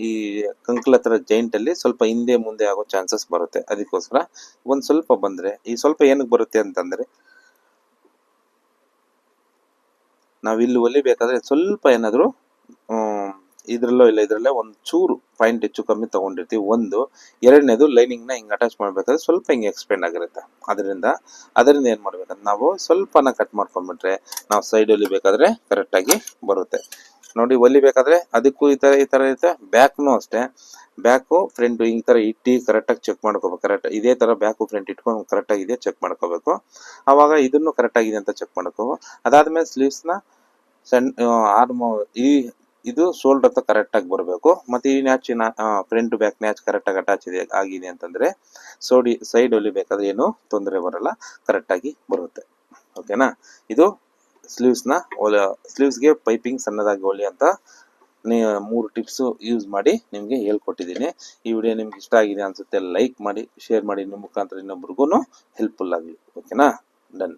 ಈ ಕಂಕ್ಲ ಹತ್ರ ಜೈಂಟ್ ಅಲ್ಲಿ ಸ್ವಲ್ಪ ಹಿಂದೆ ಮುಂದೆ ಆಗೋ ಚಾನ್ಸಸ್ ಬರುತ್ತೆ. ಅದಕ್ಕೋಸ್ಕರ ಒಂದ್ ಸ್ವಲ್ಪ ಬಂದ್ರೆ, ಈ ಸ್ವಲ್ಪ ಏನಕ್ಕೆ ಬರುತ್ತೆ ಅಂತಂದ್ರೆ ನಾವಿಲ್ಲಿ ಹೊಲಿಬೇಕಾದ್ರೆ ಸ್ವಲ್ಪ ಏನಾದ್ರು ಇದ್ರಲ್ಲೋ ಇಲ್ಲ ಇದ್ರಲ್ಲೇ ಒಂದು ಚೂರು ಪಾಯಿಂಟ್ ಹೆಚ್ಚು ಕಮ್ಮಿ ತಗೊಂಡಿರ್ತೀವಿ. ಒಂದು, ಎರಡನೇದು ಲೈನಿಂಗ್ನ ಹಿಂಗ್ ಅಟ್ಯಾಚ್ ಮಾಡಬೇಕಾದ್ರೆ ಸ್ವಲ್ಪ ಹಿಂಗೆ ಎಕ್ಸ್ಪೆಂಡ್ ಆಗಿರುತ್ತೆ. ಅದರಿಂದ ಅದರಿಂದ ಏನು ಮಾಡ್ಬೇಕಂತ ನಾವು ಸ್ವಲ್ಪನ ಕಟ್ ಮಾಡ್ಕೊಂಡ್ಬಿಟ್ರೆ ನಾವು ಸೈಡ್ ಹೊಲಿಬೇಕಾದ್ರೆ ಕರೆಕ್ಟಾಗಿ ಬರುತ್ತೆ. ನೋಡಿ ಹೊಲಿಬೇಕಾದ್ರೆ ಅದಕ್ಕೂ ಈ ತರ ಈ ತರ ಇರುತ್ತೆ. ಬ್ಯಾಕ್ನು ಅಷ್ಟೇ. ಬ್ಯಾಕು ಫ್ರಂಟ್ ಈ ತರ ಇಟ್ಟು ಕರೆಕ್ಟಾಗಿ ಚೆಕ್ ಮಾಡ್ಕೋಬೇಕು. ಕರೆಕ್ಟ್ ಇದೇ ತರ ಬ್ಯಾಕು ಫ್ರಂಟ್ ಇಟ್ಕೊಂಡು ಕರೆಕ್ಟ್ ಆಗಿದೆ ಚೆಕ್ ಮಾಡ್ಕೋಬೇಕು. ಆವಾಗ ಇದನ್ನು ಕರೆಕ್ಟಾಗಿದೆ ಅಂತ ಚೆಕ್ ಮಾಡ್ಕೋಬೇಕು. ಅದಾದ್ಮೇಲೆ ಸ್ಲೀವ್ಸ್ನ ಸಣ್ಣ ಆರ್ಮ್ ಈ ಇದು ಶೋಲ್ಡರ್ ಹತ್ರ ಕರೆಕ್ಟ್ ಆಗಿ ಬರಬೇಕು. ಮತ್ತೆ ಈ ನ್ಯಾಚಿನ ಫ್ರಂಟ್ ಬ್ಯಾಕ್ ನ್ಯಾಚ್ ಕರೆಕ್ಟ್ ಆಗಿ ಅಟ್ಯಾಚ್ ಇದೆ, ಆಗಿದೆ ಅಂತಂದ್ರೆ ಸೋಡಿ ಸೈಡ್ ಹೊಲಿಬೇಕಾದ್ರೆ ಏನು ತೊಂದರೆ ಬರಲ್ಲ ಕರೆಕ್ಟ್ ಆಗಿ ಬರುತ್ತೆ. ಓಕೆನಾ ಇದು ಸ್ಲೀವ್ಸ್ನ ಹೊಲ ಸ್ಲೀವ್ಸ್ಗೆ ಪೈಪಿಂಗ್ ಸಣ್ಣದಾಗಿ ಹೊಲಿ ಅಂತ ಮೂರು ಟಿಪ್ಸ್ ಯೂಸ್ ಮಾಡಿ ನಿಮಗೆ ಹೇಳ್ಕೊಟ್ಟಿದ್ದೀನಿ. ಈ ವಿಡಿಯೋ ನಿಮ್ಗೆ ಇಷ್ಟ ಆಗಿದೆ ಅನ್ಸುತ್ತೆ ಲೈಕ್ ಮಾಡಿ ಶೇರ್ ಮಾಡಿ, ನಿಮ್ಮ ಮುಖಾಂತರ ಇನ್ನೊಬ್ರಿಗೂ ಹೆಲ್ಪ್ಫುಲ್ ಆಗಲಿ. ಓಕೆನಾ ಡನ್